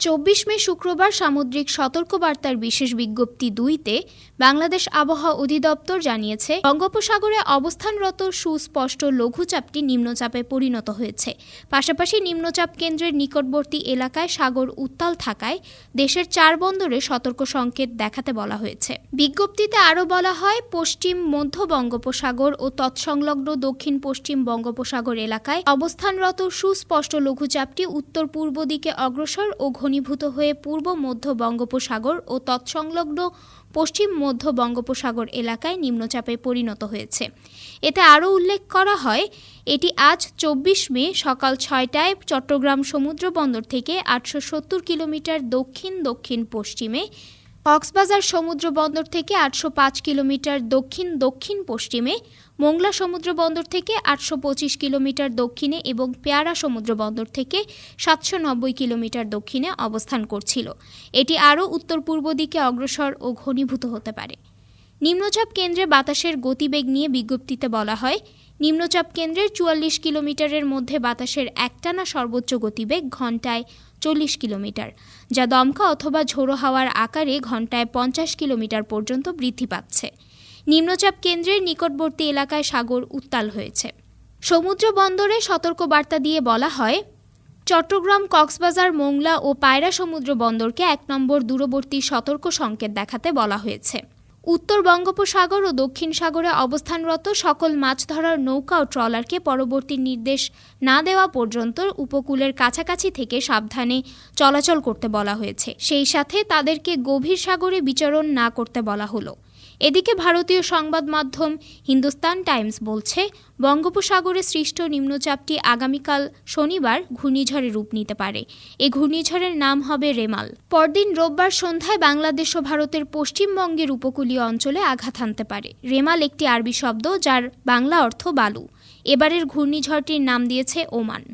চব্বিশ মে শুক্রবার সামুদ্রিক সতর্কবার্তার বিশেষ বিজ্ঞপ্তি দুইতে বাংলাদেশ আবহাওয়া অধিদপ্তর জানিয়েছে, বঙ্গোপসাগরে অবস্থানরত সুস্পষ্ট লঘুচাপটি নিম্নচাপে পরিণত হয়েছে। পাশাপাশি নিম্নচাপ কেন্দ্রের নিকটবর্তী এলাকায় সাগর উত্তাল থাকায় দেশের চার বন্দরে সতর্ক সংকেত দেখাতে বলা হয়েছে। বিজ্ঞপ্তিতে আরও বলা হয়, পশ্চিম মধ্য বঙ্গোপসাগর ও তৎসংলগ্ন দক্ষিণ পশ্চিম বঙ্গোপসাগর এলাকায় অবস্থানরত সুস্পষ্ট লঘুচাপটি উত্তর পূর্ব দিকে অগ্রসর ও ঘনীভূত হয়ে পূর্ব মধ্য বঙ্গোপসাগর ও তৎসংলগ্ন পশ্চিম মধ্য বঙ্গোপসাগর এলাকায় নিম্নচাপে পরিণত হয়েছে। এতে আরও উল্লেখ করা হয়, এটি আজ চব্বিশ মে সকাল ছয়টায় চট্টগ্রাম সমুদ্রবন্দর থেকে আটশো সত্তর কিলোমিটার দক্ষিণ দক্ষিণ পশ্চিমে কক্সবাজার সমুদ্র বন্দর থেকে আটশো পাঁচ কিলোমিটার দক্ষিণ দক্ষিণ পশ্চিমে, মোংলা সমুদ্র বন্দর থেকে আটশো পঁচিশ কিলোমিটার দক্ষিণে এবং পেয়ারা সমুদ্র বন্দর থেকে সাতশো নব্বই কিলোমিটার দক্ষিণে অবস্থান করছিল। এটি আরও উত্তর পূর্ব দিকে অগ্রসর ও ঘনীভূত হতে পারে। নিম্নচাপ কেন্দ্রে বাতাসের গতিবেগ নিয়ে বিজ্ঞপ্তিতে বলা হয়, নিম্নচাপ কেন্দ্রের চুয়াল্লিশ কিলোমিটারের মধ্যে বাতাসের একটানা সর্বোচ্চ গতিবেগ ঘন্টায় চল্লিশ কিলোমিটার, যা দমকা অথবা ঝোড়ো হাওয়ার আকারে ঘন্টায় পঞ্চাশ কিলোমিটার পর্যন্ত বৃদ্ধি পাচ্ছে। নিম্নচাপ কেন্দ্রের নিকটবর্তী এলাকায় সাগর উত্তাল হয়েছে। সমুদ্র বন্দরে সতর্ক বার্তা দিয়ে বলা হয়, চট্টগ্রাম, কক্সবাজার, মোংলা ও পায়রা সমুদ্র বন্দরকে এক নম্বর দূরবর্তী সতর্ক সংকেত দেখাতে বলা হয়েছে। উত্তর বঙ্গোপসাগর ও দক্ষিণ সাগরে অবস্থানরত সকল মাছ ধরার নৌকা ও ট্রলারকে পরবর্তী নির্দেশ না দেওয়া পর্যন্ত উপকূলের কাছাকাছি থেকে সাবধানে চলাচল করতে বলা হয়েছে। সেই সাথে তাদেরকে গভীর সাগরে বিচরণ না করতে বলা হলো। এদিকে ভারতীয় সংবাদ মাধ্যম হিন্দুস্তান টাইমস বলছে, বঙ্গোপসাগরে সৃষ্ট নিম্নচাপটি আগামীকাল শনিবার ঘূর্ণিঝড়ে রূপ নিতে পারে। এই ঘূর্ণিঝড়ের নাম হবে রেমাল। পরদিন রোববার সন্ধ্যায় বাংলাদেশ ও ভারতের পশ্চিমবঙ্গের উপকূলীয় অঞ্চলে আঘাত হানতে পারে। রেমাল একটি আরবি শব্দ যার বাংলা অর্থ বালু। এবারের ঘূর্ণিঝড়টির নাম দিয়েছে ওমান।